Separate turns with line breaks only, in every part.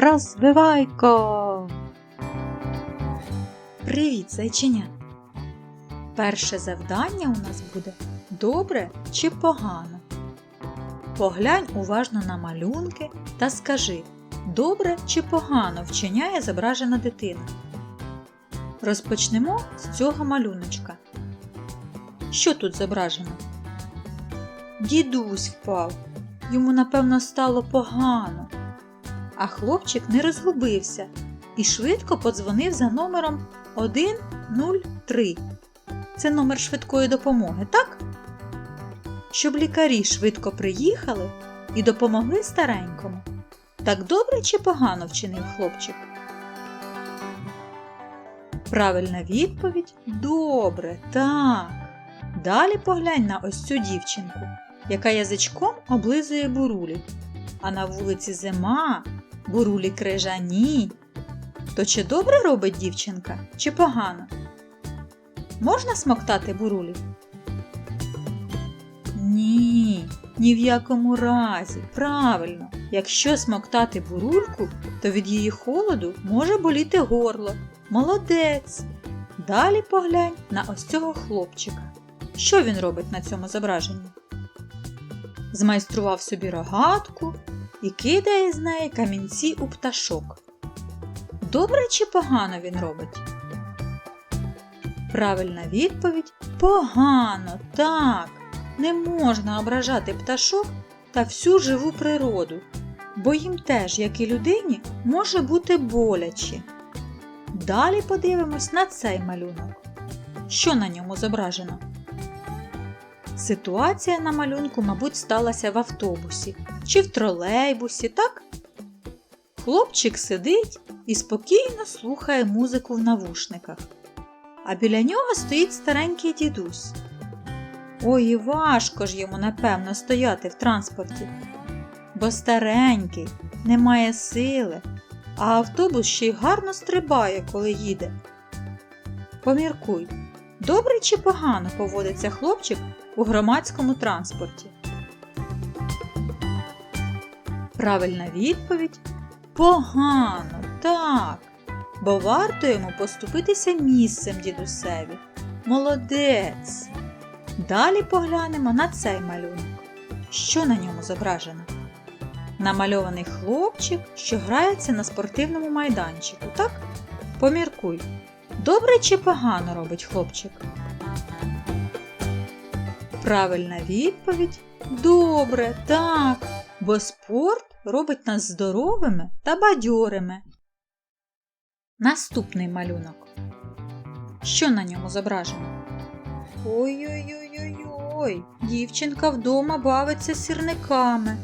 Розвивайко! Привіт, зайчиня! Перше завдання у нас буде добре чи погано. Поглянь уважно на малюнки та скажи, добре чи погано вчиняє зображена дитина. Розпочнемо з цього малюночка. Що тут зображено? Дідусь впав. Йому, напевно, стало погано. А хлопчик не розгубився і швидко подзвонив за номером 103. Це номер швидкої допомоги, так? Щоб лікарі швидко приїхали і допомогли старенькому. Так добре чи погано вчинив хлопчик? Правильна відповідь добре, так. Далі поглянь на ось цю дівчинку, яка язичком облизує бурулі. А на вулиці зима, бурулі крижані. То чи добре робить дівчинка, чи погано? Можна смоктати бурулі? Ні, ні в якому разі. Правильно, якщо смоктати бурульку, то від її холоду може боліти горло. Молодець. Далі поглянь на ось цього хлопчика. Що він робить на цьому зображенні? Змайстрував собі рогатку і кидає з неї камінці у пташок. Добре чи погано він робить? Правильна відповідь погано, так. Не можна ображати пташок та всю живу природу, бо їм теж, як і людині, може бути боляче. Далі подивимось на цей малюнок. Що на ньому зображено? Ситуація на малюнку, мабуть, сталася в автобусі чи в тролейбусі, так? Хлопчик сидить і спокійно слухає музику в навушниках, а біля нього стоїть старенький дідусь. Ой, і важко ж йому, напевно, стояти в транспорті, бо старенький, не має сили, а автобус ще й гарно стрибає, коли їде. Поміркуй, добре чи погано поводиться хлопчик у громадському транспорті? Правильна відповідь погано, так, бо варто йому поступитися місцем дідусеві. Молодець. Далі поглянемо на цей малюнок. Що на ньому зображено? Намальований хлопчик, що грається на спортивному майданчику, так? Поміркуй, добре чи погано робить хлопчик? Правильна відповідь добре, так, бо спорт робить нас здоровими та бадьорими. Наступний малюнок. Що на ньому зображено? Ой-ой-ой-ой-ой, дівчинка вдома бавиться сірниками.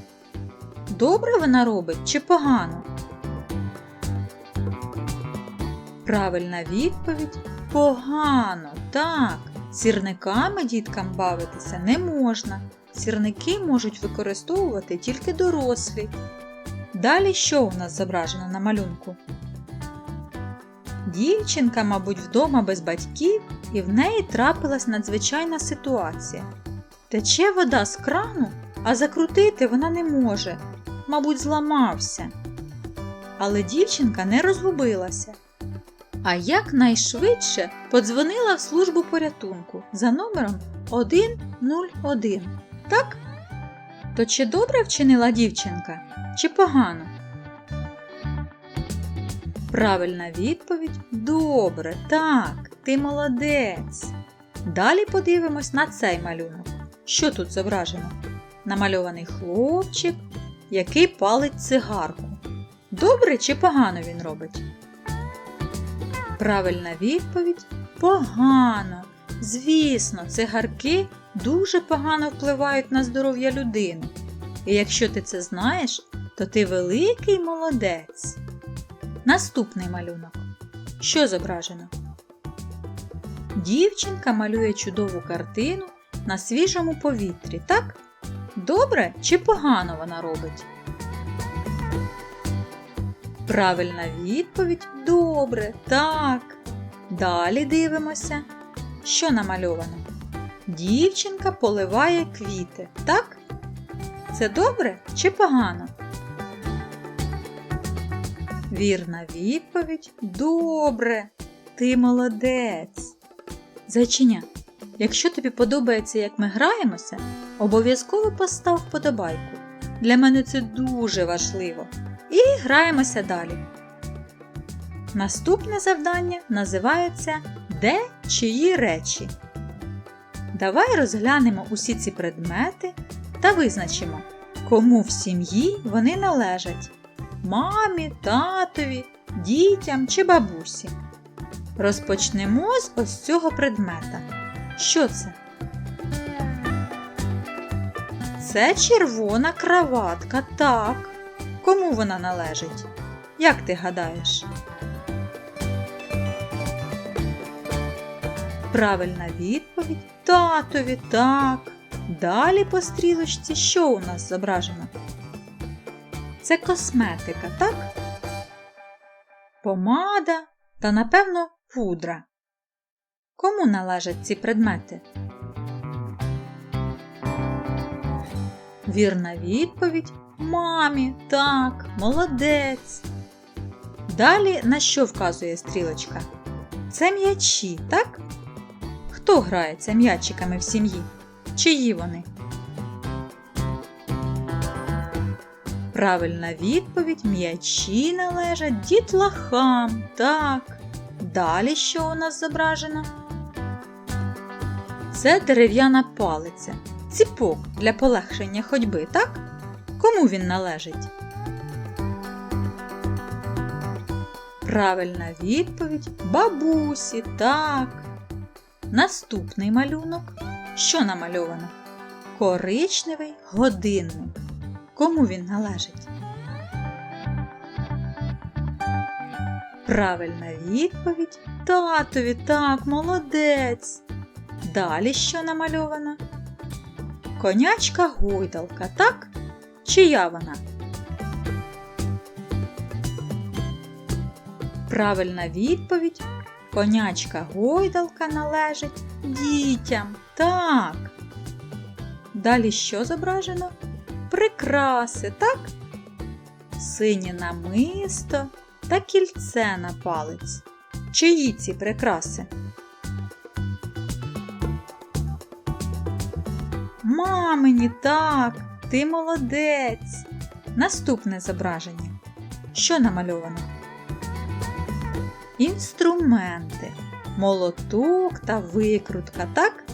Добре вона робить чи погано? Правильна відповідь погано, так. Сірниками діткам бавитися не можна. Сірники можуть використовувати тільки дорослі. Далі що у нас зображено на малюнку? Дівчинка, мабуть, вдома без батьків, і в неї трапилась надзвичайна ситуація. Тече вода з крану, а закрутити вона не може, мабуть, зламався. Але дівчинка не розгубилася. А якнайшвидше подзвонила в службу порятунку за номером 101. Так? То чи добре вчинила дівчинка, чи погано? Правильна відповідь добре, так, ти молодець. Далі подивимось на цей малюнок. Що тут зображено? Намальований хлопчик, який палить цигарку. Добре чи погано він робить? Правильна відповідь погано. Звісно, цигарки дуже погано впливають на здоров'я людини. І якщо ти це знаєш, то ти великий молодець. Наступний малюнок. Що зображено? Дівчинка малює чудову картину на свіжому повітрі, так? Добре чи погано вона робить? Правильна відповідь добре, так. Далі дивимося, що намальовано. Дівчинка поливає квіти, так? Це добре чи погано? Вірна відповідь добре. Ти молодець. Зайчиня, якщо тобі подобається, як ми граємося, обов'язково постав вподобайку. Для мене це дуже важливо. І граємося далі. Наступне завдання називається Де чиї речі. Давай розглянемо усі ці предмети та визначимо, кому в сім'ї вони належать мамі, татові, дітям чи бабусі. Розпочнемо з ось цього предмета. Що це? Це червона краватка, так. Кому вона належить? Як ти гадаєш? Правильна відповідь татові, так. Далі по стрілочці що у нас зображено? Це косметика, так? Помада та, напевно, пудра. Кому належать ці предмети? Вірна відповідь мамі, так, молодець. Далі на що вказує стрілочка? Це м'ячі, так? Хто грається м'ячиками в сім'ї? Чиї вони? Правильна відповідь м'ячі належать дітлахам. Так. Далі що у нас зображено? Це дерев'яна палиця. Ціпок для полегшення ходьби, так? Кому він належить? Правильна відповідь бабусі, так. Наступний малюнок. Що намальовано? Коричневий годинник. Кому він належить? Правильна відповідь татові, так, молодець. Далі що намальовано? Конячка гойдалка, так? Чия вона? Правильна відповідь конячка гойдалка належить дітям. Так. Далі що зображено? Прикраси, так? Синє намисто та кільце на палець. Чиї ці прикраси? Мамині, так, ти молодець. Наступне зображення. Що намальовано? Інструменти, молоток та викрутка, так?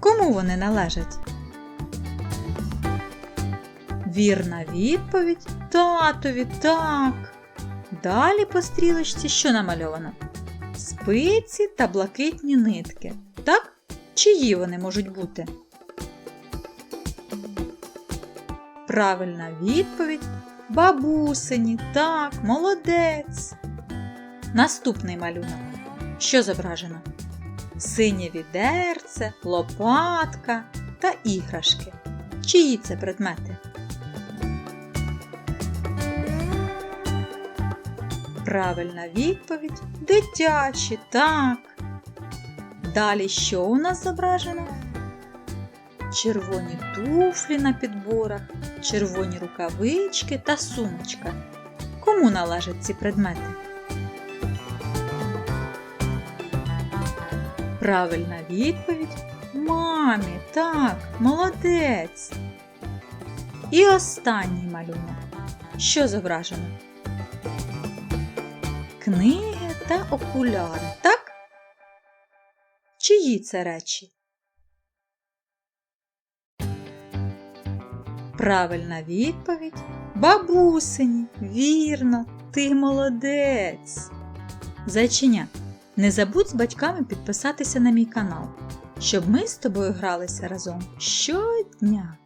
Кому вони належать? Вірна відповідь татові, так. Далі по стрілочці що намальовано? Спиці та блакитні нитки. Так? Чиї вони можуть бути? Правильна відповідь бабусині. Так, молодець. Наступний малюнок. Що зображено? Синє відерце, лопатка та іграшки. Чиї це предмети? Правильна відповідь дитячі, так. Далі що у нас зображено? Червоні туфлі на підборах, червоні рукавички та сумочка. Кому належать ці предмети? Правильна відповідь мамі, так, молодець. І останній малюнок. Що зображено? Книги та окуляри, так? Чиї це речі? Правильна відповідь бабусині. Вірно, ти молодець. Зайчиня, не забудь з батьками підписатися на мій канал, щоб ми з тобою гралися разом щодня.